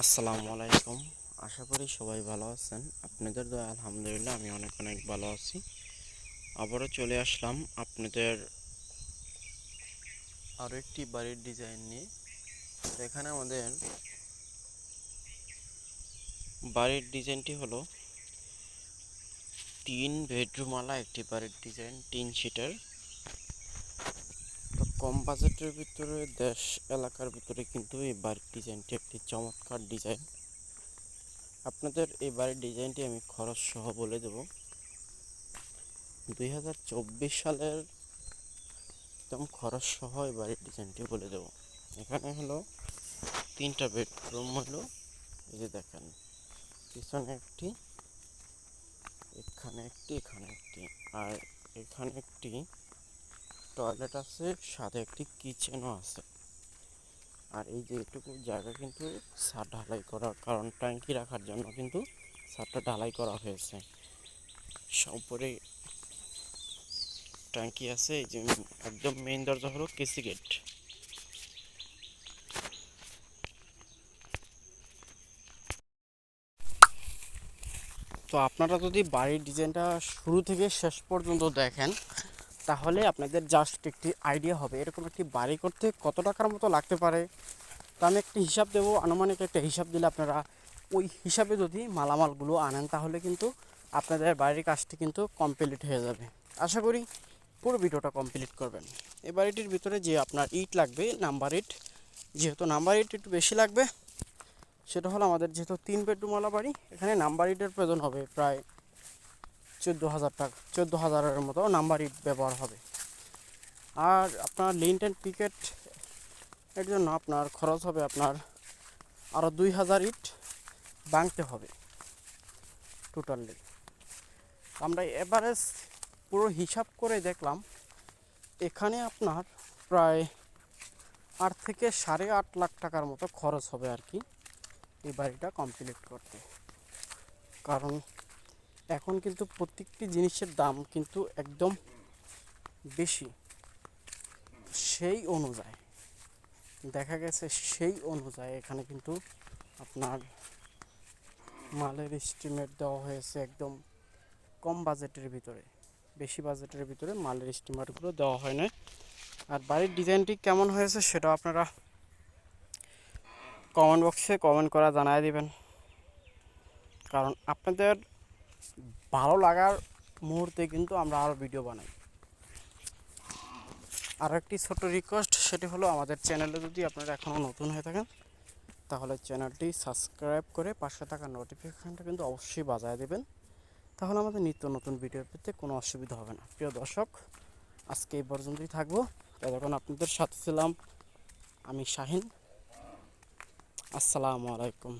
আসসালামু আলাইকুম। আশা করি সবাই ভালো আছেন। আপনাদের দয়া, আলহামদুলিল্লাহ, আমি অনেক অনেক ভালো আছি। আবারও চলে আসলাম আপনাদের আরও একটি বাড়ির ডিজাইন নিয়ে। এখানে আমাদের বাড়ির ডিজাইনটি হলো তিন বেডরুমওয়ালা একটি বাড়ির ডিজাইন, তিন সিটার। কম বাজেটের ভিতরে দেশ, এলাকার ভিতরে কিন্তু এই বাড়ির ডিজাইনটি একটি চমৎকার ডিজাইন। আপনাদের এই বাড়ির ডিজাইনটি আমি খরচ সহ বলে দেব। দুই হাজার চব্বিশ সালের একদম খরচ সহ এই বাড়ির ডিজাইনটি বলে দেব। এখানে হলো তিনটা বেডরুম হলো। এই যে দেখেন, পিছনে একটি, এখানে একটি এখানে একটি, আর এখানে একটি টয়লেট আছে, সাথে একটি কিচেনও আছে। আর এই যে এটুকু জায়গা কিন্তু ছাদ ঢালাই করা কারণ, ট্যাঙ্কি রাখার জন্য কিন্তু ছাদটা ঢালাই করা হয়েছে। উপরে ট্যাঙ্কি আছে, এই যে একদম মেইন দরজা হলো কেসি গেট। তো আপনারা যদি বাড়ির ডিজাইনটা শুরু থেকে শেষ পর্যন্ত দেখেন তাহলে আপনাদের জাস্ট একটি আইডিয়া হবে। এরকম একটি বাড়ি করতে কত টাকার মতো লাগতে পারে? তো আমি একটি হিসাব দেবো। আনুমানিক একটা হিসাব দিলে আপনারা ওই হিসাবে যদি মালামালগুলো আনেন, তাহলে কিন্তু আপনাদের বাড়ির কাজটি কিন্তু কমপ্লিট হয়ে যাবে। আশা করি পুরো ভিডিওটা কমপ্লিট করবেন। এই বাড়িটির ভিতরে যে আপনার ইট লাগবে নাম্বার ইট যেহেতু নাম্বার ইট একটু বেশি লাগবে, সেটা হলো আমাদের যেহেতু তিন বেডরুমওয়ালা বাড়ি, এখানে নাম্বার ইটের প্রয়োজন হবে প্রায় চোদ্দ হাজার টাকা চোদ্দ হাজারের মতো নাম্বার ইট ব্যবহার হবে। আর আপনার লিন্ট অ্যান্ড পিকেট এর জন্য আপনার খরচ হবে আপনার আরও দুই হাজার ইট ভাঙতে হবে টোটালি আমরা এভারেজ পুরো হিসাব করে দেখলাম, এখানে আপনার প্রায় আট থেকে সাড়ে আট লাখ টাকার মতো খরচ হবে আর কি, এই বাড়িটা কমপ্লিট করতে। কারণ এখন কিন্তু প্রত্যেকটি জিনিসের দাম কিন্তু একদম বেশি। সেই অনুযায়ী, দেখা গেছে সেই অনুযায়ী এখানে কিন্তু আপনার মালের এস্টিমেট দেওয়া হয়েছে একদম কম বাজেটের ভিতরে, বেশি বাজেটের ভিতরে মালের এস্টিমেটগুলো দেওয়া হয় না আর বাড়ির ডিজাইনটি কেমন হয়েছে সেটা আপনারা কমেন্ট বক্সে কমেন্ট করা জানাই দিবেন। কারণ আপনাদের ভালো লাগার মুহূর্তে কিন্তু আমরা আরও ভিডিও বানাই। আর একটি ছোট রিকোয়েস্ট সেটি হলো আমাদের চ্যানেলে যদি আপনারা এখনও নতুন হয়ে থাকেন, তাহলে চ্যানেলটি সাবস্ক্রাইব করে পাশে থাকা নোটিফিকেশানটা কিন্তু অবশ্যই বাজায় দেবেন। তাহলে আমাদের নিত্য নতুন ভিডিও পেতে কোনো অসুবিধা হবে না। প্রিয় দর্শক, আজকে এই পর্যন্তই থাকব। তখন আপনাদের সাথে ছিলাম আমি শাহিন। আসসালামু আলাইকুম।